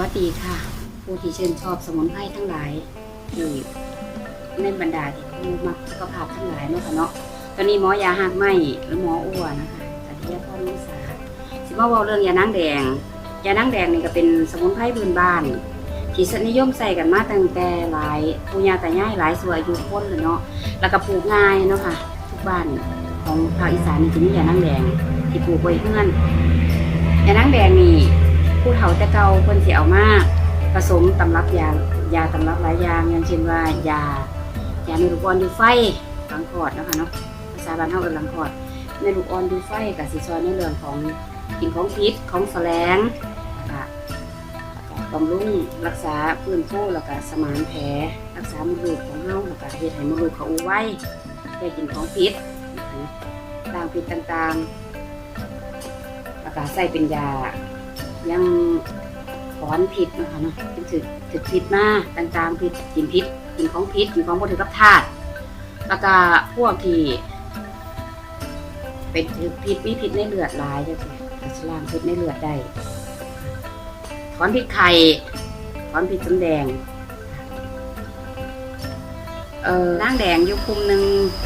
วัสดีค่ะ ผู้ที่ชื่นชอบสมุนไพรทั้งหลายที่ในบรรดาที่ผู้มักสุขภาพทั้งหลายเนาะค่ะเนาะตอนนี้หมอยาหักไหมหรือหมออ้วนนะคะสัตยาพรนุสาสิมาว่าเรื่องยานางแดง ยานางแดงนี่ก็เป็นสมุนไพรพื้นบ้านที่สนิยมใส่กันมาตั้งแต่หลายปู่ย่าตายายหลายส่วนอายุคนเลยเนาะแล้วก็ปลูกง่ายเนาะค่ะทุกบ้านของภาคอีสานนี่จะมียานางแดงที่ปลูกไว้เพื่อนยานางแดงนี่ ผู้เฒ่าแต่เก่าเพิ่นสิเอามาผสมตำรับยายาตำรับหลายอย่างอย่างเช่นว่ายายาในลูกอ่อนดูไฟหลังคอดนะคะเนาะภาษาบ้านเฮาเอิ้นหลังคอดในลูกอ่อนดูไฟก็สิช่วยในเรื่องของกินของพิษของแสลงบำรุงรักษาพื้นฟูแล้วก็สมานแผลรักษามดลูกของเฮาแล้วก็เฮ็ดให้มดลูกเขาอูไว้แก้กินของพิษนะคะล้างพิษต่างๆแล้วก็ใส่เป็นยา ยังถอนผิดนะคะเนาะเป็นถึกถึกผิดมาต่างๆผิดกินผิดกินของผิดกินของบ่ถือกับธาตุแล้วก็พวกที่เป็นถึกผิดมีผิดในเลือดหลายจังซี่ก็สล้างผิดในเลือดได้ ถอนผิดไข่ถอนผิดสำแดงเออนางแดงอยู่คุมหนึ่ง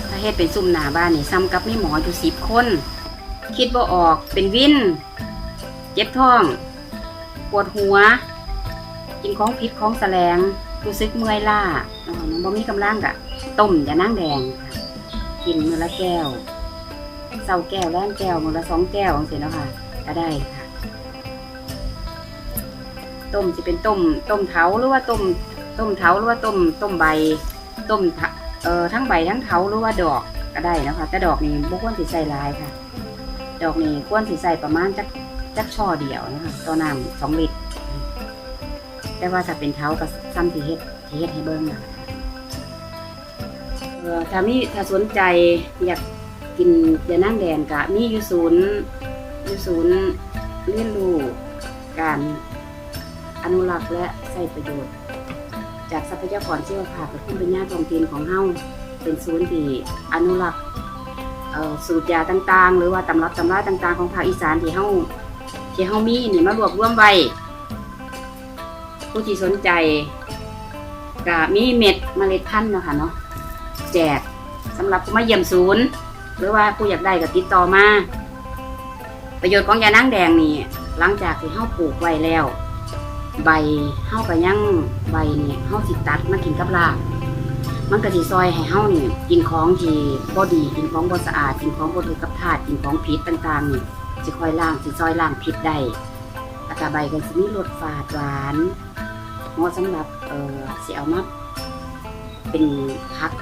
ถ้าเฮ็ดเป็นซุ่มหนาบ้านนี่ซ้ำกับมีหมออยู่สิบคน คิดบ่าออกเป็นวินเจ็บท้อง ปวดหัว กินของพิษของแสลง รู้สึกเมื่อยล้าอ๋อบ่มีกำลังกะต้มยานั่งแดง กินมือละแก้วเศร้าแก้วแล้งแก้วมือละสองแก้วจังซี่เนาะค่ะก็ได้ค่ะต้มสิเป็นต้มต้มเถาหรือว่าต้มต้มเถาหรือว่าต้มต้มใบ ต้มเอ่อทั้งใบทั้งเถาหรือว่าดอกก็ได้นะคะแต่ดอกนี่บ่ควรสิใส่ลายค่ะ ดอกนี่ควรสิใส่ประมาณจัก จักช่อเดียวนะคะต่อน้ำสองลิตรแต่ว่าถ้าเป็นเท้าก็ซ้ำที่เฮ็ดที่เฮ็ดให้เบิ้งนะคะเออถ้ามีถ้าสนใจอยากกินยานั่งแดงกะมีอยู่ศูนย์อยู่ศูนย์เรียนรู้การอนุรักษ์และใช้ประโยชน์ จากทรัพยากรชีวภาพและภูมิปัญญาท้องถิ่นของเฮาเป็นศูนย์ที่อนุรักษ์สูตรยาต่างๆ หรือว่าตำรับตำราต่างๆ ของภาคอีสานที่เฮา ที่เฮามีนี่มารวบรวมไว้ ผู้ที่สนใจก็มีเม็ดเมล็ดพันธุ์เนาะค่ะเนาะแจกสำหรับผู้มาเยี่ยมศูนย์หรือว่าผู้อยากได้ก็ติดต่อมาประโยชน์ของยานางแดงนี่หลังจากที่เฮาปลูกไว้แล้ว ใบเฮาก็ยังใบนี่เฮาสิตัดมากินกับลาบมันก็สิซอยให้เฮานี่กินของที่บ่ดีกินของบ่สะอาด กินของบ่ถูกกับธาตุกินของผิดต่างๆนี่ สิคอยล้างสิซอยล้างพิษได้แล้วก็ใบก็สิมีรสฝาดหวานเหมาะสำหรับเอ่อสิเอามาเป็นพัก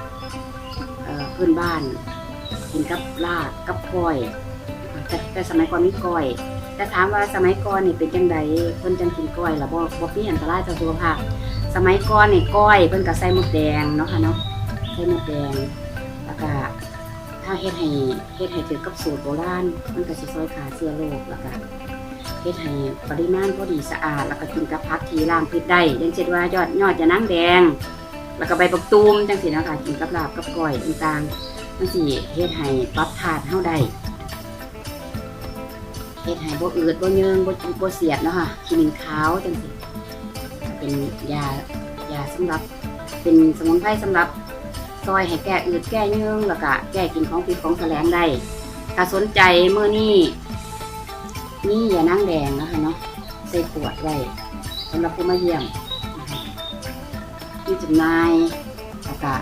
เอ่อพื้นบ้าน กินกับลาบกับก้อยแต่แต่สมัยก่อนมีก้อย แต่ถามว่าสมัยก่อนนี่เป็นจังใดเพิ่นจังกินก้อยแล้วบ่บ่มีอันตรายต่อสุขภาพสมัยก่อนนี่ก้อยเพิ่นก็ใส่หมดแดงเนาะค่ะเนาะใส่หมดแดงาเฮ็ดให้เฮ็ดให้ถือกับสูตรโบราณมันก็สิช่วยฆ่าเชื้อโรคแล้วก็เฮ็ดให้ปริมาณพอดีสะอาด แล้วก็กินกับผักที่ล้างพิษได้อย่างเช่นว่ายอดยอดยะนางแดง แล้วก็ใบบักตูมจังซี่นะค่ะกินกับลาบกับก้อยต่างๆมันสิเฮ็ดให้ปรับธาตุเฮาได้เฮ็ดให้บ่อืดบ่เยิงบ่บ่เสียดเนาะค่ะขี้มินขาวจังซี่เป็นยายาสำหรับเป็นสมุนไพรสำหรับ ซอยให้แก้อืดแก้เยื้องแล้วก็แก้กินของพิษของแสลงได้ถ้าสนใจเมื่อนี้นี่อย่านั่งแดงนะคะเนาะใส่ขวดไว้สำหรับผู้มาเยี่ยมมีจำหน่ายแล้วก็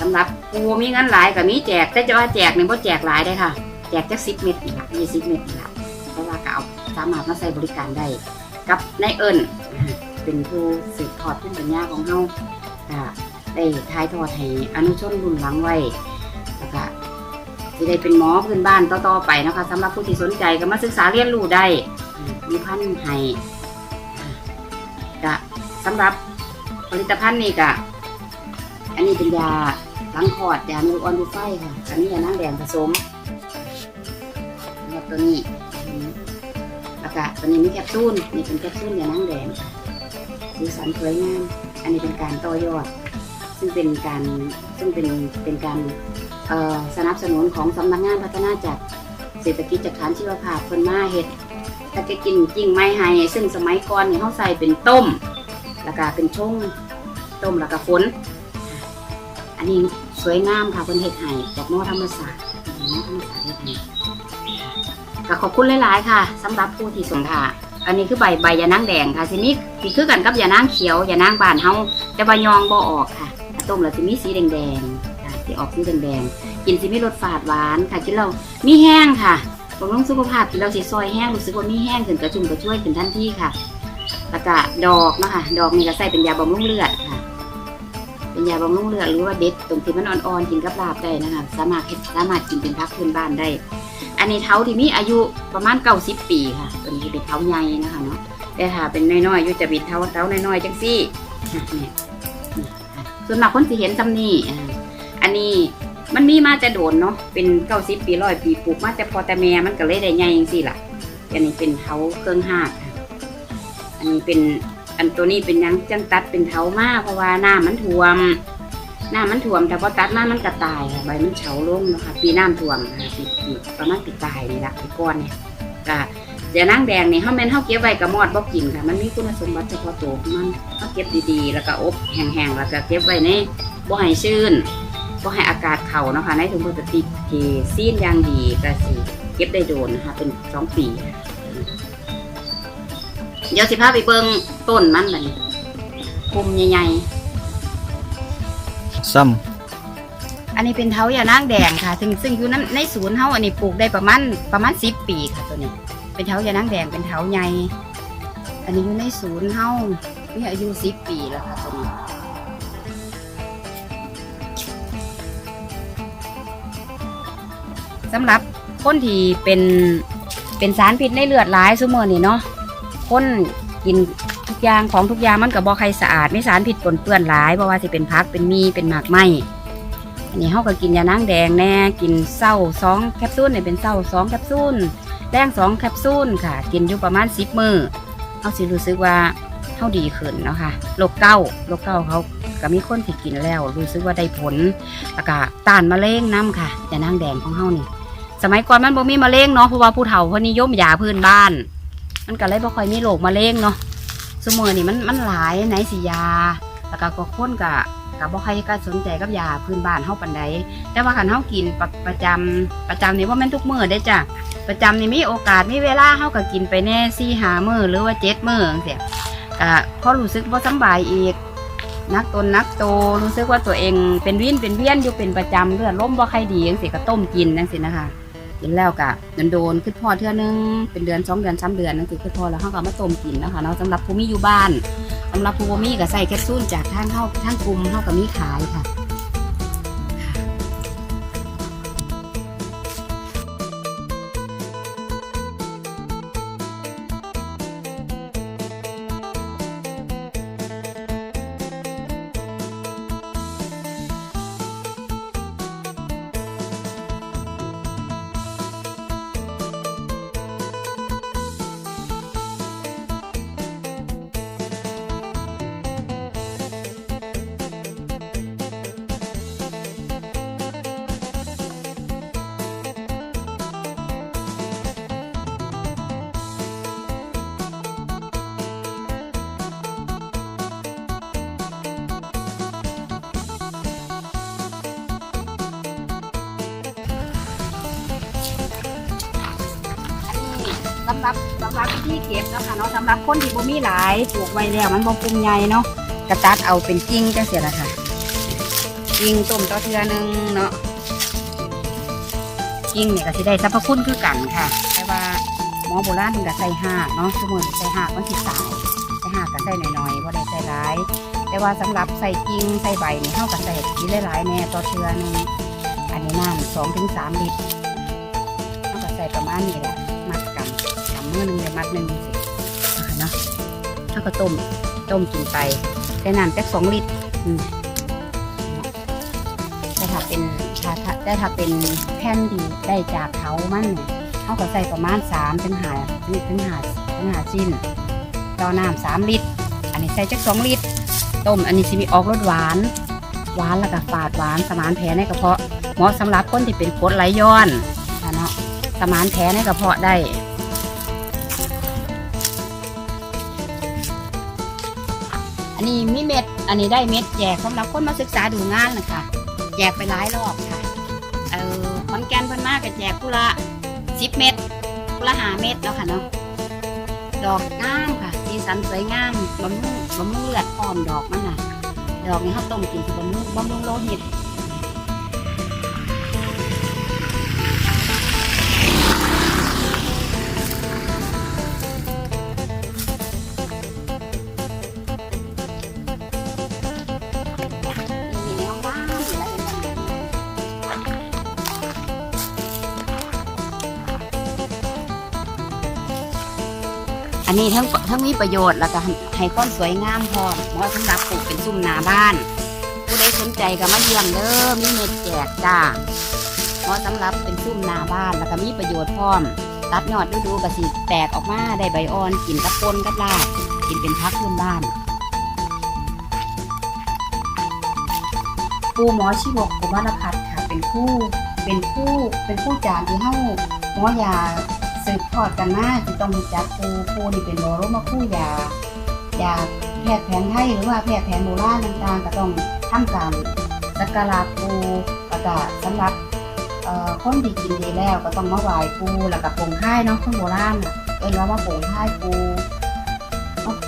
สำหรับผู้มีเงานหลายก็มีแจกแต่จะว่าแจกเนี่ยบ่แจกหลายได้ค่ะ แจกจักสิบเม็ดนี่ละยี่สิบเม็ดนี่ละเพราะว่าก็เอาสามารถมาใส่บริการได้ กับนายเอิญเป็นผู้สืบทอดภูมิปัญญาของเฮาก็ ได้ถ่ายทอดให้อนุชนรุ่นหลังไว้แล้วก็สิได้เป็นหมอพื้นบ้านต่อๆไปนะคะสำหรับผู้ที่สนใจก็มาศึกษาเรียนรู้ได้มีพันธุ์ให้ก็สำหรับผลิตภัณฑ์นี่ก็อันนี้เป็นยาล้างคอดยาเมลออนดูไฟค่ะ อันนี้ยาน้ำแดงผสมแล้วตัวนี้อืมแล้วก็ตัวนี้มีแคปซูลนี่เป็นแคปซูลยานั่งแดงสีสันสวยงามอันนี้เป็นการต่อยอด ซึ่งเป็นการซึ่งเป็นเป็นการสนับสนุนของสำนักงานพัฒนาจากเศรษฐกิจจากฐานชีวภาพคนมาเฮ็ดก็จะกินกิ่งไม้ไฮซึ่งสมัยก่อนเนี่ยเขาใส่เป็นต้ม แล้วก็เป็นช่งต้มแล้วก็ฝนอันนี้สวยงามค่ะเพิ่นเฮ็ดให้จากหม้อธรรมศาสตร์หม้อธรรมศาสตร์เฮ็ดให้ก็ขอบคุณหลายๆ ค่ะสำหรับผู้ที่ส่งถาอันนี้คือใบใบยานางแดงค่ะสิมีสิคือกันกับยานางเขียวยานางบานเฮาแต่ว่ายองบ่ออกค่ะ ต้มแล้วสิมีสีแดงๆค่ะออกสีแดงๆกินสิมีรสฝาดหวานค่ะกินแล้วมีแห้งค่ะบำรุงสุขภาพกินแล้วสิซอยแห้งรู้สึกว่ามีแห้งขึ้นกระชุ่มกระชวยขึ้นทันทีค่ะแล้วก็ดอกเนาะค่ะดอกนี่ก็ใส่เป็นยาบำรุงเลือดค่ะเป็นยาบำรุงเลือดหรือว่าเด็ดตรงที่มันอ่อนๆกินกับลาบได้นะคะสามารถสามารถกินเป็นพักพื้นบ้านได้ อันนี้เท้าที่มีอายุประมาณเก้าสิบปีค่ะตัวนี้เป็นเท้าใหญ่นะคะเนาะแต่ถ้าเป็นน้อยๆอายุจะเป็นเท้าเท้าน้อยๆจังซี่เนี่ย ส่วนมากคนสิเห็นจำนี่อันนี้มันมีมาจะโดนเนาะเป็นเก้าสิบปีร้อยปีปลูกมาแต่พอแต่แม่มันก็เลยได้ใหญ่จังซี่ล่ะอันนี้เป็นเท้าเครื่องหากค่ะอันนี้เป็นอันตัวนี้เป็นยังจังตัดเป็นเท้ามากเพราะว่าหน้ามันท่วม หน้ามันท่วมแต่พอตัดมามันก็ตายค่ะใบมันเฉาลงนะคะปีหน้ำท่วมค่ะปีปีประมาณปีตายนี่ละปีก้อนเนี่ยก็ เดี๋ยวนางแดงนี่เฮาแม่นเฮาเก็บไว้กับมอดบ่กินค่ะ มันมีคุณสมบัติเฉพาะตัวของมันเฮาเก็บดีๆ แล้วก็อบแห้งๆแล้วก็เก็บไว้ในบ่ให้ชื้นบ่ให้อากาศเข้าเนาะค่ะในถุงพลาสติกที่ซีนอย่างดีก็สิเก็บได้โดนนะคะเป็นสองปี เดี๋ยวสิพาไปเบิ่งต้นมันบัดนี้คุมใหญ่ซ้ๆอันนี้เป็นเท้ายานางแดงค่ะ ซึ่งซึ่งอยู่นั้นในศูนย์เฮาอันนี้ปลูกได้ประมาณประมาณสิบปีค่ะตัวนี้ เป็นเท้ายานางแดงเป็นเท้าใหญ่อันนี้อยู่ในศูนย์เฮานี่อายุสิบปีแล้วค่ะตัวนี้สำหรับคนที่เป็นเป็นสารพิษในเลือดหลายซุมื้อนี่เนาะคนกินทุกอย่างของทุกอย่างมันก็บ่ใครสะอาดไม่สารผิดปนเปื้อนหลายเพราะว่าสิเป็นพักเป็นมีเป็นหมากไหมอันนี้เฮาก็กินยานางแดงแน่กินเศร้าสองแคปซูลเนี่ยเป็นเศร้าสองแคปซูล ดงสองแคปซูลค่ะ กินอยู่ประมาณสิบมือเฮาสิรู้สึกว่าเฮาดีขึ้นเนาะค่ะโรคเก้าโรคเก้าเขาก็มีคนที่กินแล้ว รู้สึกว่าได้ผลแล้วก็ต้านมะเร็งน้ำค่ะยานางแดงของเฮานี่ สมัยก่อนมันบ่มีมะเร็งเนาะเพราะว่าผู้เฒ่าเขานิยมยาพื้นบ้าน มันก็เลยบ่ค่อยมีโรคมะเร็งเนาะสมือนี่มันมันหลายไหนสิยา แล้วก็ก็คนก็ก็บ่ค่อยก็สนใจกับยาพื้นบ้านเฮาปานใดแต่ว่าคันเฮากินประประจำประจำนี่ว่าแม่นทุกมื้อได้จ้ะ ประจำนี่มีโอกาสมีเวลาเฮาก็กินไปแน่4 5มื้อหรือว่า7มื้อจังซี่ก็พอรู้สึกบ่สบายอีกนักตนนักโตรู้สึกว่าตัวเองเป็นวิ่นเป็นเวียนอยู่เป็นประจำเลือดล้มบ่ค่อยดีจังซี่ก็ต้มกินจังซี่นะคะกินแล้วกะโดนโดนๆขึ้นพอเทื่อนึงเป็นเดือนสองเดือนสามเดือนนั่นคือขึ้นพอแล้วเขาก็มาต้มกินนะคะเนาะสำหรับผู้มีอยู่บ้านสำหรับผู้มีก็ใส่แคปซูลจากทางเข้าทางกลุ่มเข้ากับมีขายค่ะ สำหรับสำหรับที่เก็บแล้วค่ะเนาะสำหรับคนที่บ่มีหลายปลูกไว้แล้วมันบ่ปรุงใหญ่เนาะกระตัดเอาเป็นกิ่งจังเสียละค่ะกิ่งต้มต่อเทือหนึงเนาะกิ่งเนี่ยก็สิได้สรรพคุณคือกันค่ะ แต่ว่าหมอโบราณก็ใส่หากเนาะทุกมื้อใส่หากมันสิตายใส่หากก็ใส่น้อยๆบ่ได้ใส่หลาย แต่ว่าสำหรับใส่กิ่งใส่ใบนี่เฮาก็ใส่ทีหลายๆแน่ต่อเทือหนึงอันนี้น้ำสองถึงสามลิตรเฮาก็ใส่ประมาณนี้แหละ มือหนึ่งเลยมัดหนึ่งสินะคะเนาะแล้วก็ต้มต้มกินไปได้น้ำแค่สองลิตรอืมแต่ถ้าเป็นถ้าถ้าแต่ถ้าเป็นแผ่นดีได้จากเขามันเนี่ยเขาก็ใส่ประมาณสามถึงห้าถึงหาถึงหาชิ้นต่อน้ำสามลิตร อันนี้ใส่จักสองลิตร ต้มอันนี้สิมีออกรสหวานหวานแล้วก็ฝาดหวานสมานแผลในกระเพาะเหมาะสำหรับคนที่เป็นกรดไหลย้อนนะเนาะสมานแผลในกระเพาะได้ อันนี้มีเม็ด อันนี้ได้เม็ดแจกสำหรับคนมาศึกษาดูงานนะคะแจกไปหลายรอบค่ะ เออขอนแก่นเพิ่นมากกับแจกกุละสิบเม็ดกุละหาเม็ดแล้วค่ะเนาะ ดอกงามค่ะ สีสันสวยงามบำรุงบำรุงเลือดพร้อมดอกมันน่ะ ดอกนี้เขาต้มกินบำรุงบำรุงโลหิต อันนี้ทั้งทั้งมีประโยชน์แล้วก็ให้ความสวยงามพร้อมเหมาะสำหรับปลูกเป็นซุ้มหนาบ้าน ผู้ใดสนใจก็มาเยี่ยมเด้อมีเม็ดแจกจ้าเหมาะสำหรับเป็นซุ้มหนาบ้านแล้วก็มีประโยชน์พร้อมตัดยอดดูๆก็สิแตกออกมาได้ใบอ่อนกินกับปนกับลาบกินเป็นพักพื้นบ้านครูหมอชีวกกุมารพัฒน์ค่ะ เป็นคู่ เป็นคู่ เป็นคู่จานที่เฮาหมอยา สืบทอดกันมาที่ต้องรู้จักครูครูนี่เป็นบรมาครูยายาแพทย์แผนไทยหรือว่าแพทย์แผนโบราณต่างๆ ก็ต้องทำการสักการะครูแล้วก็สำหรับคนที่กินดีแล้วก็ต้องมาไหว้ครูแล้วก็ปงค่ายเนาะคนโบราณน่ะเอิ้นว่ามาปงค่ายครู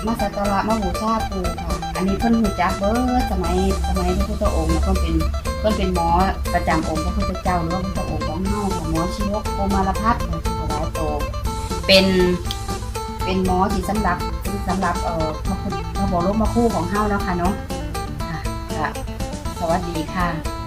มาสักการะมาบูชาครูค่ะ อันนี้เพิ่นรู้จักเบิดสมัยสมัยพระพุทธองค์แล้วเพิ่นเป็นเพิ่นเป็นหมอประจำองค์พระพุทธเจ้าหรือว่าพระพุทธองค์ของเฮาหมอชีวกโกมารพัฒน์ โต เป็นเป็นหมอที่สำหรับสำหรับเอ่อพระพุทธพระบรมครูของเฮาแล้วค่ะเนาะค่ะสวัสดีค่ะ